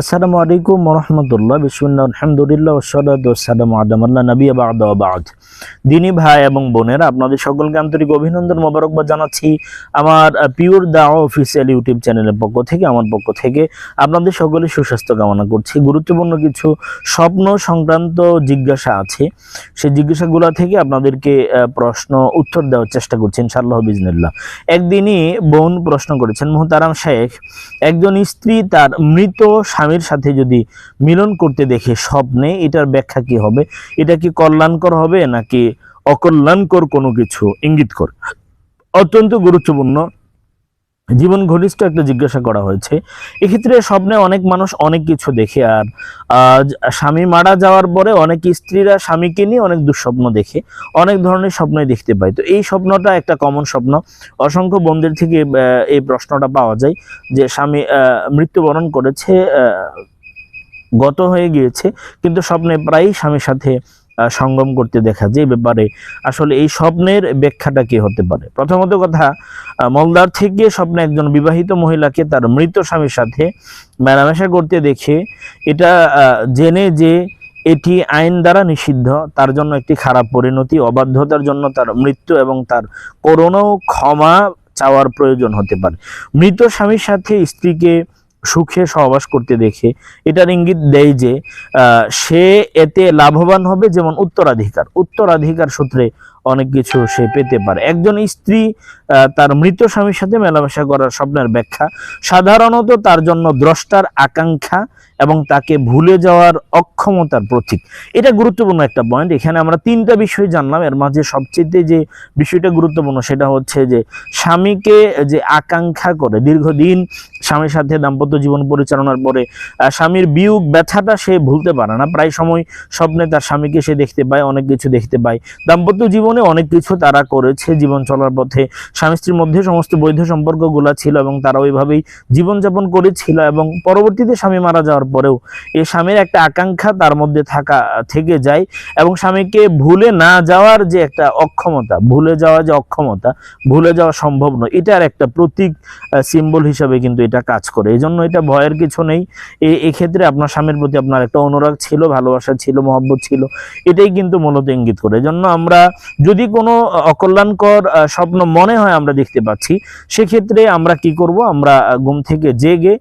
আসসালামু আলাইকুম রহমতুল্লাহ বিসমুল্লাহ, আলহামদুলিল্লাহ ওসালাম আদম আল্লাহ নবী আবাদ দিনী ভাই এবং বোনেরা, আপনাদের সকলকে আন্তরিক অভিনন্দন, মোবারকবাদ জানাচ্ছি আমার পিওর দা অফিসিয়াল ইউটিউব চ্যানেলের পক্ষ থেকে, আমার পক্ষ থেকে আপনাদের সকলে সুস্বাস্থ্য কামনা করছি। গুরুত্বপূর্ণ কিছু স্বপ্ন সংক্রান্ত জিজ্ঞাসা আছে। সেই জিজ্ঞাসাগুলো থেকে আপনাদেরকে প্রশ্ন, উত্তর দেওয়ার চেষ্টা করছি, ইনশাআল্লাহ বিজনিল্লাহ একদিনই বোন প্রশ্ন করেছেন, মোহতারাম শেখ, একজন স্ত্রী তার মৃত স্বামীর সাথে যদি মিলন করতে দেখে স্বপ্নে এটার ব্যাখ্যা কি হবে? এটা কি কল্যাণকর হবে নাকি অকল্যাণকর কোনো কিছু? ইঙ্গিত কর। অত্যন্ত গুরুত্বপূর্ণ। জীবন ঘনিষ্ঠ একটা জিজ্ঞাসা করা হয়েছে। এক্ষেত্রে স্বপ্নে অনেক মানুষ অনেক কিছু দেখে আর স্বামী মারা যাওয়ার পরে অনেক স্ত্রীরা স্বামীকে নিয়ে অনেক দুঃস্বপ্ন দেখে, অনেক ধরনের স্বপ্নই দেখতে পায়। তো এই স্বপ্নটা একটা কমন স্বপ্ন। অসংখ্য বন্ধুদের থেকে এই প্রশ্নটা পাওয়া যায় যে স্বামী মৃত্যুবরণ করেছে গত হয়ে গিয়েছে, কিন্তু স্বপ্নে প্রায়ই স্বামীর সাথে সঙ্গম করতে দেখা এই ব্যাপারে আসলে এই স্বপ্নের ব্যাখ্যাটা কি হতে পারে? প্রথমত কথা মলদার থেকে স্বপ্নে একজন বিবাহিত মহিলাকে তার মৃত স্বামীর সাথে মেলামেশা করতে দেখে এটা জেনে যে এটি আইন দ্বারা নিষিদ্ধ, তার জন্য একটি খারাপ পরিণতি, অবাধ্যতার জন্য তার মৃত্যু এবং তার করোনা ক্ষমা চাওয়ার প্রয়োজন হতে পারে। মৃত স্বামীর সাথে স্ত্রীকে সুখে সহবাস করতে দেখে। এটার ইঙ্গিত দেয় যে সে এতে লাভবান হবে যেমন উত্তরাধিকার। উত্তরাধিকার সূত্রে অনেক কিছু সে পেতে পারে। একজন স্ত্রী তার মৃত স্বামীর সাথে মেলামেশা করার স্বপ্নের ব্যাখ্যা। সাধারণত তার জন্য দ্রষ্টার আকাঙ্ক্ষা এবং তাকে ভুলে যাওয়ার অক্ষমতার প্রতীক। এটা গুরুত্বপূর্ণ একটা পয়েন্ট এখানে আমরা তিনটা বিষয় জানলাম। এর মাঝে সবচেয়ে যে বিষয়টা গুরুত্বপূর্ণ সেটা হচ্ছে যে স্বামীকে যে আকাঙ্ক্ষা করে দীর্ঘদিন স্বামীর সাথে দাম্পত্য জীবন পরিচালনার পরে স্বামীর বিয়োগ ব্যথাটা সে ভুলতে পারে না। প্রায় সময় স্বপ্নে তার স্বামীকে সে দেখতে পায়, অনেক কিছু দেখতে পায়। দাম্পত্য জীবনে অনেক কিছু তারা করেছে, জীবন চলার পথে। স্বামী স্ত্রীর মধ্যে সমস্ত বৈধ সম্পর্কগুলো ছিল এবং তারা ওইভাবেই জীবনযাপন করেছিল এবং পরবর্তীতে স্বামী মারা যাওয়ার পরেও এই স্বামীর একটা আকাঙ্ক্ষা তার মধ্যে থাকা, থেকে যায় এবং স্বামীকে ভুলে না যাওয়ার যে একটা অক্ষমতা, ভুলে যাওয়া যে অক্ষমতা, ভুলে যাওয়া সম্ভব নয়, এটার একটা প্রতীক সিম্বল হিসাবে কিন্তু এটা কাজ করে। এই জন্য এটা ভয়ের কিছু নেই। এক্ষেত্রে আপনার স্বামীর প্রতি আপনার একটা অনুরাগ ছিল, ভালোবাসা ছিল, মহব্বত ছিল, এটাই কিন্তু মূলত ইঙ্গিত করে। এজন্য আমরা যদি কোনো অকল্যাণকর স্বপ্ন মনে হয় আমরা দেখতে পাচ্ছি, সেক্ষেত্রে আমরা কি করব? আমরা ঘুম থেকে জেগে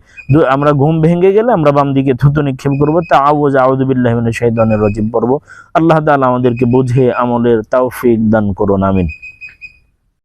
আমরা ঘুম ভেঙে গেলে আমরা বাম দিকে থুতু নিক্ষেপ করব তা আউজ আউদুবিল্লাহমিন শাহিদানের রজিব পড়ব। আল্লাহ তালা আমাদেরকে বুঝে, আমলের তাওফিক দান করুন, আমিন।